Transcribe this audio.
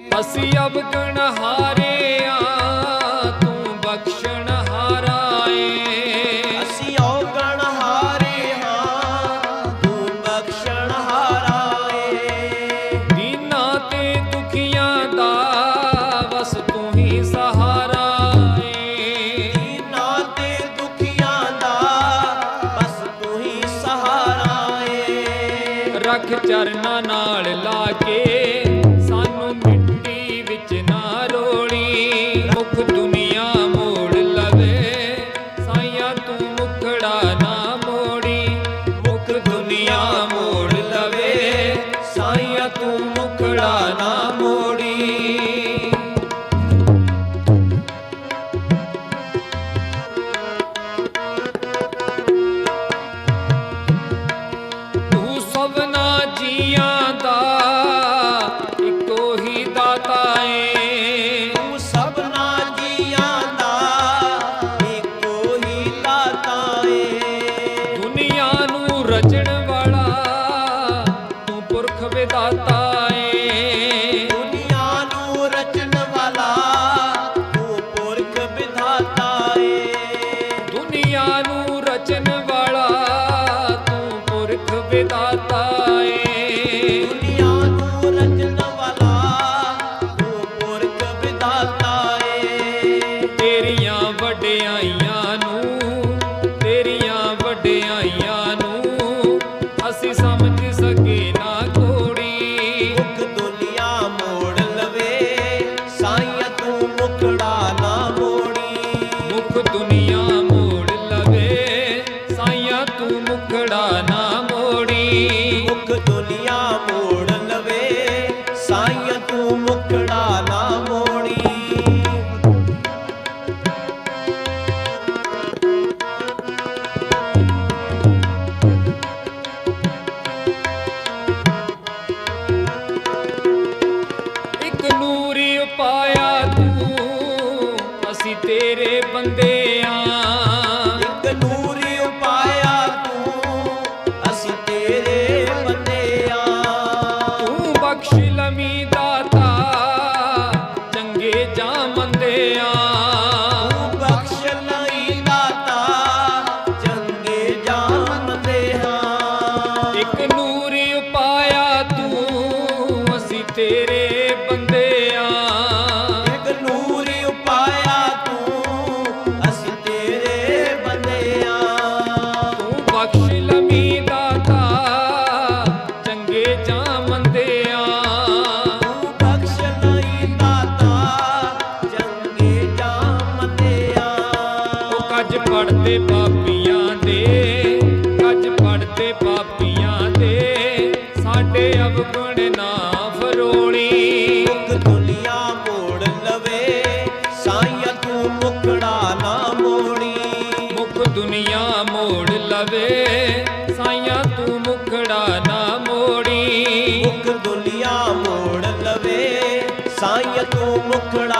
ਅਸੀਂ ਅਵਗਣ ਹਾਰੇ ਆ ਤੂੰ ਬਖਸ਼ਣ ਹਾਰਾ ਏ ਅਸੀਂ ਔਗਣ ਹਾਰੇ ਹਾਂ ਤੂੰ ਬਖਸ਼ਣ ਹਾਰਾ ਏ ਦੀਨਾਂ ਤੇ ਦੁਖੀਆਂ ਦਾ ਬਸ ਤੂੰ ਹੀ ਸਹਾਰਾ ਏ ਦੀਨਾਂ ਤੇ ਦੁਖੀਆਂ ਦਾ ਬਸ ਤੂੰ ਹੀ ਸਹਾਰਾ ਏ ਰੱਖ ਚਰਨਾਂ ਨਾਲ ਲਾ ਕੇ ਨਾ ਮੋੜੀ। ਤੂੰ ਸਭਨਾ ਜੀਆਂ ਦਾ ਇੱਕੋ ਹੀ ਦਾਤਾ ਏ। ਤੂੰ ਸਭਨਾ ਜੀਆਂ ਦਾ ਇੱਕੋ ਹੀ ਦਾਤਾ ਏ। ਦੁਨੀਆ ਨੂੰ ਰਚਣ ਵਾਲਾ ਤੂੰ ਪੁਰਖ ਵਿਦਾਤਾ ਪੁਰਖ ਤੇਰੇ ਬੰਦੇ ਆਂ ਇੱਕ ਨੂਰੀ ਉਪਾਇਆ ਤੂੰ ਅਸੀਂ ਤੇਰੇ ਬੰਦੇ ਆ ਤੂੰ ਬਖਸ਼ ਲਮੀ ਦਾਤਾ ਚੰਗੇ ਜਾਂ ਮੰਦੇ ਆਂ ਤੂੰ ਬਖਸ਼ ਲਈ ਦਾਤਾ ਚੰਗੇ ਜਾਣਦੇ ਹਾਂ ਇੱਕ ਪੜਦੇ ਪਾਪੀਆਂ ਦੇ ਕੱਜ ਪੜਦੇ ਪਾਪੀਆਂ ਦੇ ਸਾਡੇ ਅਵਗੁਣ ਨਾ ਫਰੋਣੀ। ਮੁਖ ਦੁਨੀਆ ਮੋੜ ਲਵੇ ਸਾਈਂ ਤੂੰ ਮੁਖੜਾ ਨਾ ਮੋੜੀ। ਮੁਖ ਦੁਨੀਆ ਮੋੜ ਲਵੇ ਸਾਈਆਂ ਤੂੰ ਮੁਖੜਾ ਨਾ ਮੋੜੀ। ਮੁਖ ਦੁਨੀਆ ਮੋੜ ਲਵੇ ਸਾਈਂ ਤੂੰ ਮੁਖੜਾ ਨਾ